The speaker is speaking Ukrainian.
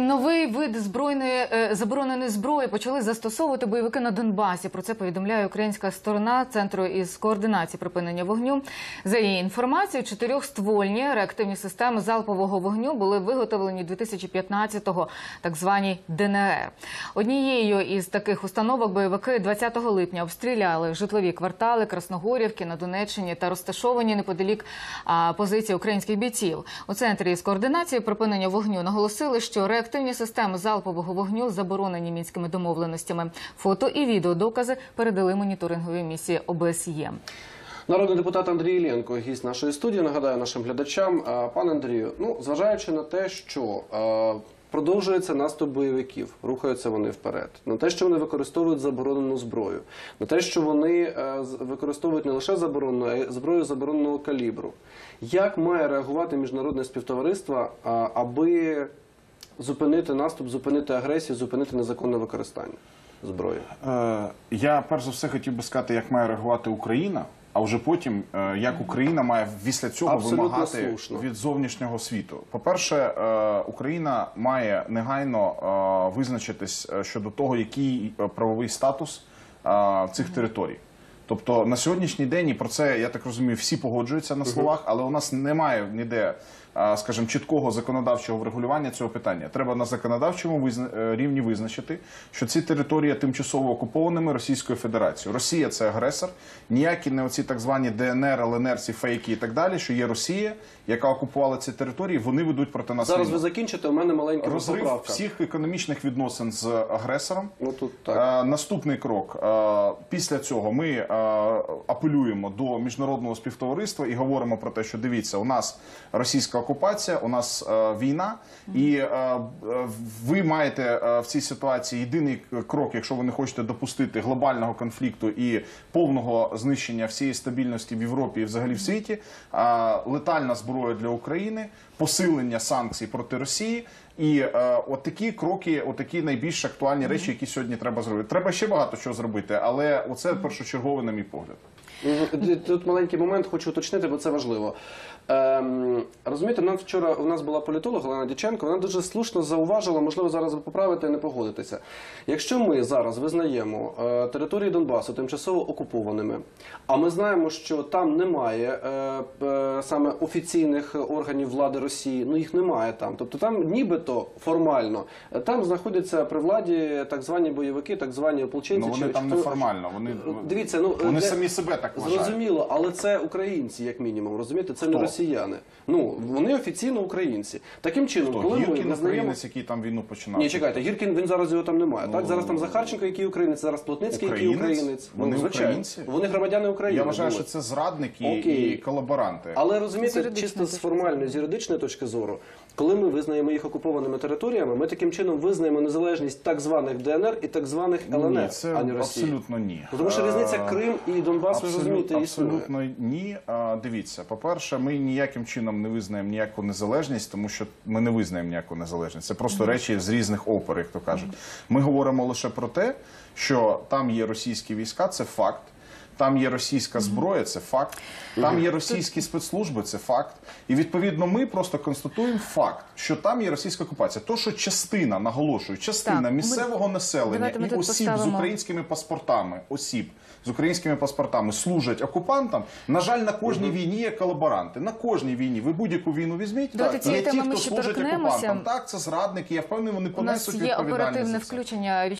Новий вид збройної е, забороненої зброї почали застосовувати бойовики на Донбасі. Про це повідомляє українська сторона центру із координації припинення вогню. За її інформацією, чотирьохствольні реактивні системи залпового вогню були виготовлені 2015-го, так звані ДНР. Однією із таких установок бойовики 20 липня обстріляли житлові квартали Красногорівки на Донеччині та розташовані неподалік позиції українських бійців. У центрі із координації припинення вогню наголосили, що реактивні системи залпового вогню заборонені мінськими домовленостями. Фото і відеодокази передали моніторинговій місії ОБСЄ. Народний депутат Андрій Іллєнко, гість нашої студії. Нагадаю нашим глядачам. А, Пане Андрію, ну зважаючи на те, що продовжується наступ бойовиків, рухаються вони вперед, на те, що вони використовують заборонену зброю, на те, що вони використовують не лише заборонену, а й зброю забороненого калібру. Як має реагувати міжнародне співтовариство, аби зупинити наступ, зупинити агресію, зупинити незаконне використання зброї? Е, Я перш за все хотів би сказати, як має реагувати Україна, а вже потім, е, як Україна має після цього Абсолютно вимагати слушно. від зовнішнього світу. По-перше, е, Україна має негайно визначитись щодо того, який правовий статус цих територій. Тобто на сьогоднішній день і про це я так розумію, всі погоджуються на словах, але у нас немає ніде, скажімо, чіткого законодавчого врегулювання цього питання. Треба на законодавчому е, рівні визначити, що ці території тимчасово окупованими Російською Федерацією. Росія це агресор. Ніякі не оці так звані ДНР, ЛНР, ці фейки і так далі, що є Росія, яка окупувала ці території. Вони ведуть проти нас Зараз ви закінчите. У мене маленька розрив поправка. всіх економічних відносин з агресором. Ну тут так. Е, Наступний крок. Е, Після цього ми апелюємо до міжнародного співтовариства і говоримо про те, що дивіться, у нас російська окупація, у нас е, війна, і е, е, ви маєте е, в цій ситуації єдиний крок, якщо ви не хочете допустити глобального конфлікту і повного знищення всієї стабільності в Європі і взагалі в світі, е, летальна зброя для України, посилення санкцій проти Росії. І е, от такі кроки, от такі найбільш актуальні речі, які сьогодні треба зробити. Треба ще багато чого зробити, але оце першочергове, на мій погляд. Мгм. Тут маленький момент хочу уточнити, бо це важливо. Ем, розумієте, нам вчора у нас була політолог Олена Дяченко, вона дуже слушно зауважила, можливо, зараз ви поправите і не погодитеся. Якщо ми зараз визнаємо е, території Донбасу тимчасово окупованими, а ми знаємо, що там немає е, е, саме офіційних органів влади Росії, ну їх немає там. Тобто там нібито формально е, там знаходяться при владі так звані бойовики, так звані ополченці. Ну вони чи- там чи- неформально. Вони Дивіться, ну вони де- самі себе так вважають. Зрозуміло, але це українці, як мінімум, розумієте? Це не Хто? росіяни. Ну вони офіційно українці. Таким чином, Хто? коли ми Гіркін визнаємо... українець, який там війну починав. Ні, чекайте, Гіркін він зараз його там немає. так Ну, зараз там Захарченко, який українець, зараз Плотницький, який Українець? українець. Вони ну, звичайно. українці? Вони громадяни України. Я вважаю, були. що це зрадники Окей. і колаборанти. Але З розумієте, юридичної чисто з точки формальної, з юридичної точки зору, коли ми визнаємо їх окупованими територіями, ми таким чином визнаємо незалежність так званих ДНР і так званих ЛНР, Ні, це а не Росії. абсолютно ні. Тому що різниця Е, Крим і Донбас, ви Розумієте, існує. Абсолютно ні. А, Дивіться, по-перше, ми ніяким чином не визнаємо ніяку незалежність, тому що ми не визнаємо ніяку незалежність. Це просто речі з різних опер, як то кажуть. Ми говоримо лише про те, що там є російські війська, це факт. Там є російська зброя, це факт. Там є російські спецслужби, це факт. І відповідно ми просто констатуємо факт, що там є російська окупація. То, що частина, наголошую, частина Так, ми- місцевого населення Давайте ми і тут осіб з українськими паспортами, осіб з українськими паспортами служать окупантам. На жаль, на кожній війні є колаборанти. На кожній війні. Ви будь-яку війну візьміть. Давайте є ті, хто служить окупантам. Так, це зрадники. Я впевнений, вони У нас понесуть є оперативне включення